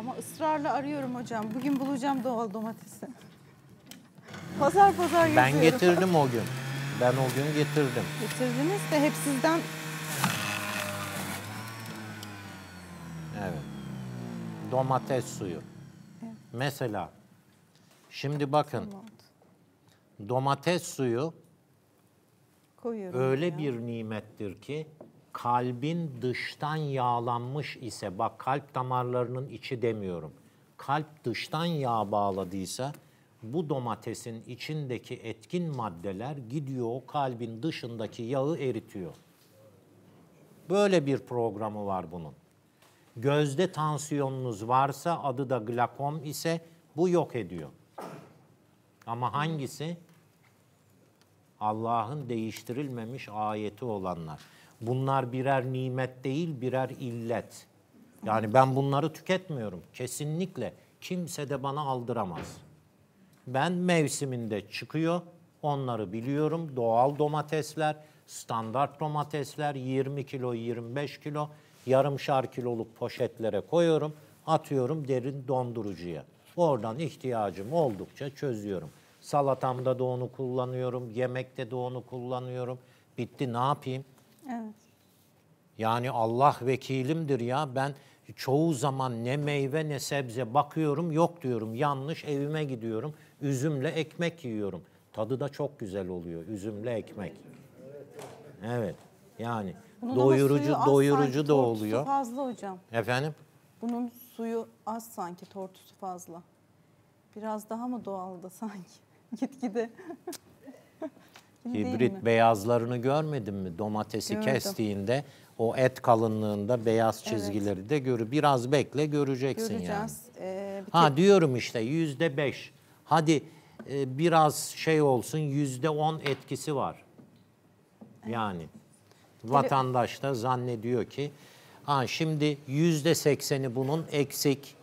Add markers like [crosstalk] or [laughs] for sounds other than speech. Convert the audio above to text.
Ama ısrarla arıyorum hocam. Bugün bulacağım doğal domatesi. Pazar pazar geziyorum. Ben getirdim o gün. Ben o gün getirdim. Getirdiniz de hep sizden Evet. Domates suyu. Mesela şimdi bakın domates suyu koyuyorum. öyle ya. bir nimettir ki kalbin dıştan yağlanmış ise bak kalp damarlarının içi demiyorum. Kalp dıştan yağ bağladıysa bu domatesin içindeki etkin maddeler gidiyor o kalbin dışındaki yağı eritiyor. Böyle bir programı var bunun. Gözde tansiyonunuz varsa adı da glakom ise bu yok ediyor. Ama hangisi? Allah'ın değiştirilmemiş ayeti olanlar. Bunlar birer nimet değil, birer illet. Yani ben bunları tüketmiyorum. Kesinlikle kimse de bana aldıramaz. Ben mevsiminde çıkıyor, onları biliyorum. Doğal domatesler, standart domatesler 20 kilo, 25 kilo, yarımşar kiloluk poşetlere koyuyorum, atıyorum derin dondurucuya. Oradan ihtiyacım oldukça çözüyorum. Salatamda da onu kullanıyorum, yemekte de onu kullanıyorum. Bitti ne yapayım? Evet. Yani Allah vekilimdir ya. Ben çoğu zaman ne meyve ne sebze bakıyorum yok diyorum. Yanlış evime gidiyorum. Üzümle ekmek yiyorum. Tadı da çok güzel oluyor. Üzümle ekmek. Evet. Yani Bunun doyurucu doyurucu da oluyor. fazla hocam. Efendim? Bunun suyu az sanki, tortusu fazla. Biraz daha mı doğaldı sanki? [laughs] Gitgide. Değil mi? Hibrit beyazlarını görmedin mi? Domatesi Gördüm. kestiğinde o et kalınlığında beyaz çizgileri de görü. Biraz bekle göreceksin yani. Göreceğiz. Ee, bir Ha diyorum işte yüzde beş. Hadi e, biraz şey olsun yüzde on etkisi var. Yani vatandaş da zannediyor ki ha şimdi yüzde sekseni bunun eksik.